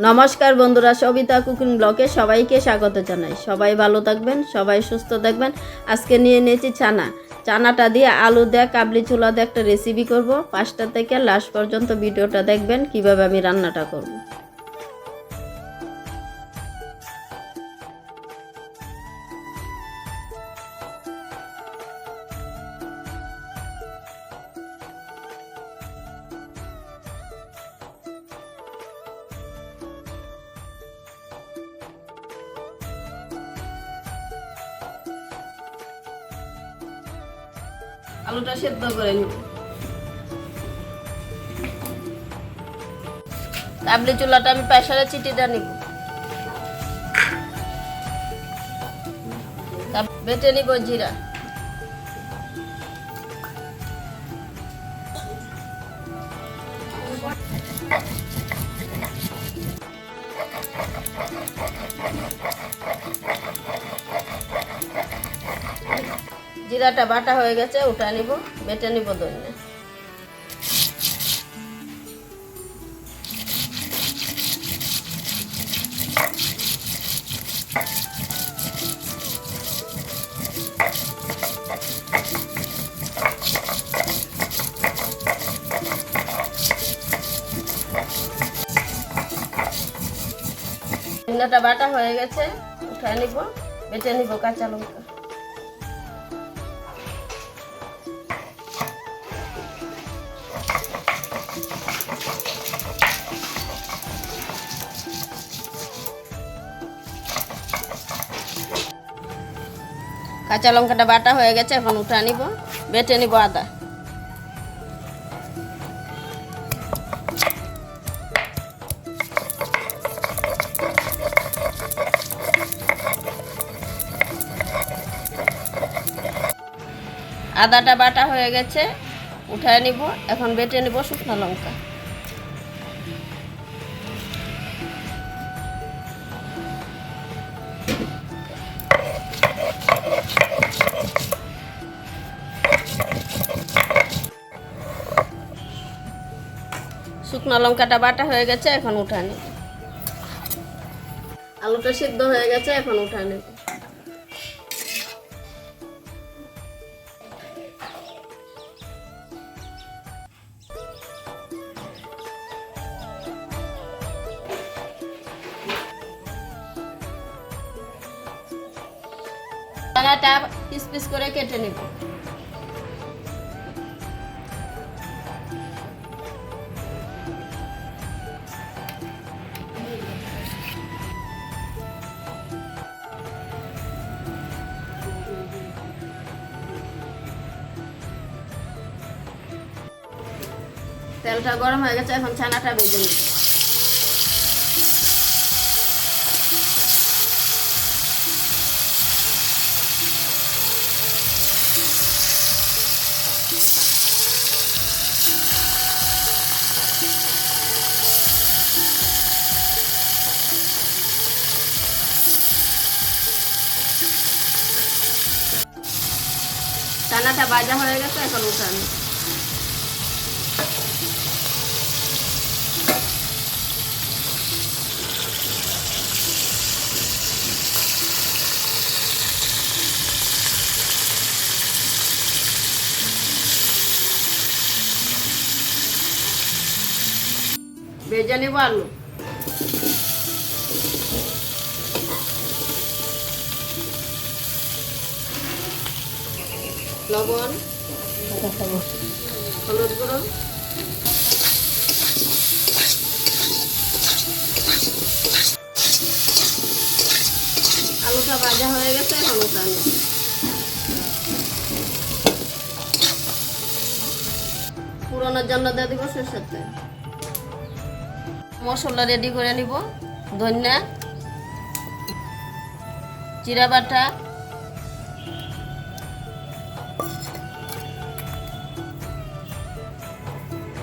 নমস্কার বন্ধুরা, সবিতা কুকিং ব্লকে সবাইকে স্বাগত জানাই। সবাই ভালো থাকবেন, সবাই সুস্থ থাকবেন। আজকে নিয়ে নিয়েছি ছানা চানাটা দিয়ে আলু দেয়া কাবলি চুলা দিয়ে একটা রেসিপি করব। পাঁচটা থেকে লাস্ট পর্যন্ত ভিডিওটা দেখবেন, কীভাবে আমি রান্নাটা করব। আলুটা সেদ্ধ করে নিব। তাবলি চুলাটা আমি প্রেসারে চিটিটা নিব। বেটে নিব জিরা। জিরাটা বাটা হয়ে গেছে ওটা নিব, বেটে নিব দইনে বাটা হয়ে গেছে, উঠে নিব, বেটে নিব কাঁচা লঙ্কা। কাঁচা লঙ্কাটা বাটা হয়ে গেছে, এখন উঠা নিব বেটে নিব আদা। আদাটা বাটা হয়ে গেছে উঠায় নিব এখন বেটে নিব শুকনো লঙ্কা। শুকনো লঙ্কাটা বাটা হয়ে গেছে, এখন উঠা নিব আলুটা সিদ্ধ হয়ে গেছে, এখন উঠা নিব চানাটা পিস পিস করে কেটে নিব। তেলটা গরম হয়ে গেছে এখন ছানাটা বেজে নিব চানাটা ভাজা হয়ে গেছে এখন উঠানো। ভেজে নেব আলু। লবণ, হলুদ গুঁড়ো, আলুটা ভাজা হয়ে গেছে এখন উঠানো পুরোনোর জন্য দিয়ে দিব সরষের মশলা রেডি করে নিব। ধনিয়া। জিরা বাটা।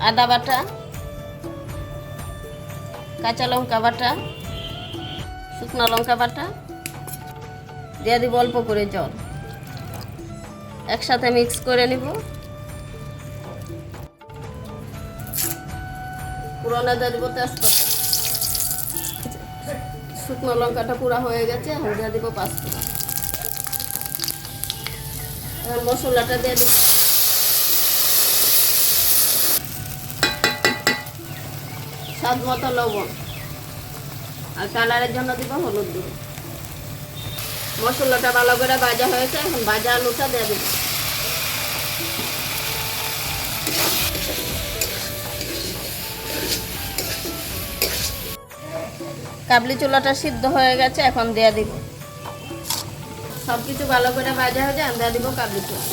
আদা বাটা। কাঁচা লঙ্কা বাটা। শুকনো লঙ্কা বাটা। দিয়ে দিব অল্প করে জল। একসাথে মিক্স করে নিব। পুরোনো দিয়ে দিব তেজপাতা শুকনো লঙ্কাটা পুরা হয়ে গেছে, এখন দিয়ে দিব পাঁচফোড়ন। এখন মশলাটা দিয়ে দিব। স্বাদ মতো লবণ। আর কালারের জন্য দিব হলুদ দিব মশলাটা ভালো করে ভাজা হয়েছে, এখন ভাজা আলুটা দিয়ে দিব। কাবলি চুলাটা সিদ্ধ হয়ে গেছে, এখন দিয়ে দিব। সব কিছু ভালো করে ভাজা হয়ে যায় দিয়ে দিব কাবলি চুলা।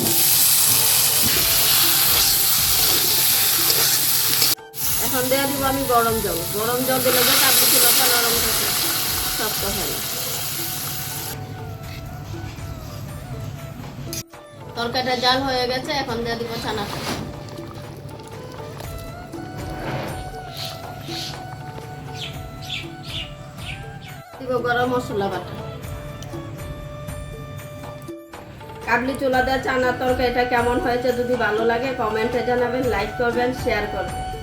এখন দিয়ে দিব আমি গরম জল। গরম জল দিলে যে কাবলি চুলাটা নরম থাকে, শক্ত হয় না। তরকারিটা জাল হয়ে গেছে, এখন দিয়ে দিব ছানাটা। দিব গরম মশলা বাটা। কাবলি চুলা দেওয়া চানা এটা কেমন হয়েছে যদি ভালো লাগে কমেন্টে জানাবেন লাইক করবেন শেয়ার করবেন।